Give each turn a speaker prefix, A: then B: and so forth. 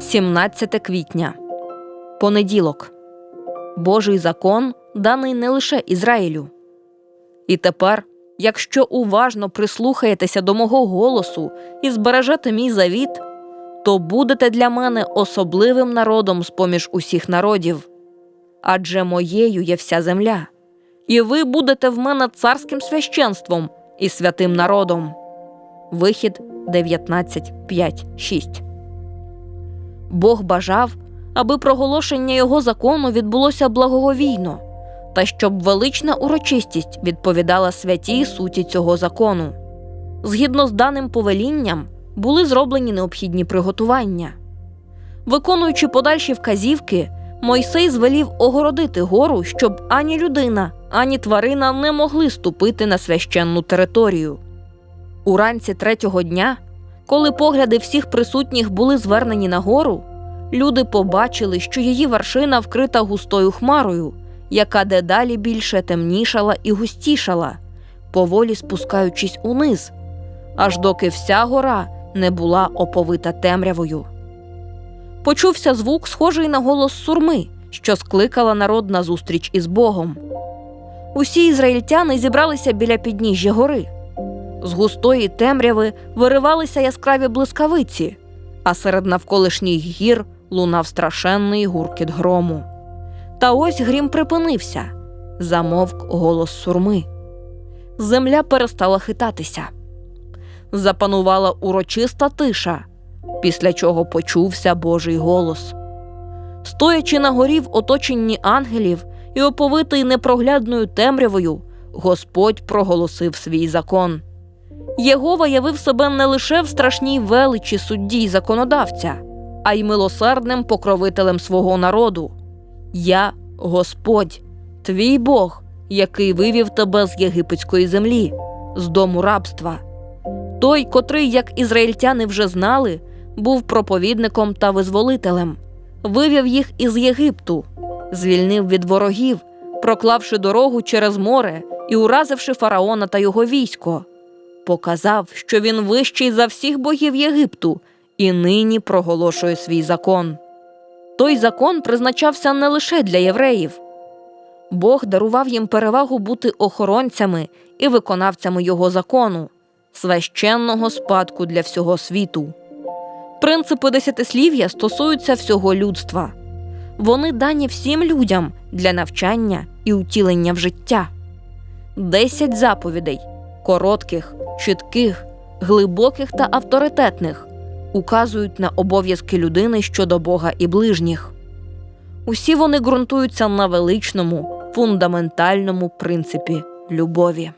A: 17 квітня. Понеділок. Божий закон даний не лише Ізраїлю. І тепер, якщо уважно прислухаєтеся до мого голосу і збережете мій завіт, то будете для мене особливим народом з поміж усіх народів. Адже моєю є вся земля, і ви будете в мене царським священством і святим народом. Вихід 19, 5, 6 Бог бажав, аби проголошення його закону відбулося благоговійно, та щоб велична урочистість відповідала святій суті цього закону. Згідно з даним повелінням, були зроблені необхідні приготування. Виконуючи подальші вказівки, Мойсей звелів огородити гору, щоб ані людина, ані тварина не могли ступити на священну територію. Уранці третього дня коли погляди всіх присутніх були звернені на гору, люди побачили, що її вершина вкрита густою хмарою, яка дедалі більше темнішала і густішала, поволі спускаючись униз, аж доки вся гора не була оповита темрявою. Почувся звук, схожий на голос сурми, що скликала народ на зустріч із Богом. Усі ізраїльтяни зібралися біля підніжжя гори. З густої темряви виривалися яскраві блискавиці, а серед навколишніх гір лунав страшенний гуркіт грому. Та ось грім припинився замовк голос сурми. Земля перестала хитатися. Запанувала урочиста тиша, після чого почувся Божий голос. Стоячи на горі в оточенні ангелів і оповитий непроглядною темрявою, Господь проголосив свій закон. Єгова явив себе не лише в страшній величі судді й законодавця, а й милосердним покровителем свого народу. Я Господь, твій Бог, який вивів тебе з єгипетської землі, з дому рабства. Той, котрий, як ізраїльтяни вже знали, був проповідником та визволителем, вивів їх із Єгипту, звільнив від ворогів, проклавши дорогу через море і уразивши фараона та його військо показав, що він вищий за всіх богів Єгипту і нині проголошує свій закон. Той закон призначався не лише для євреїв. Бог дарував їм перевагу бути охоронцями і виконавцями його закону, священного спадку для всього світу. Принципи десятислів'я стосуються всього людства. Вони дані всім людям для навчання і утілення в життя. Десять заповідей коротких, чітких, глибоких та авторитетних, указують на обов'язки людини щодо Бога і ближніх. Усі вони ґрунтуються на величному, фундаментальному принципі любові.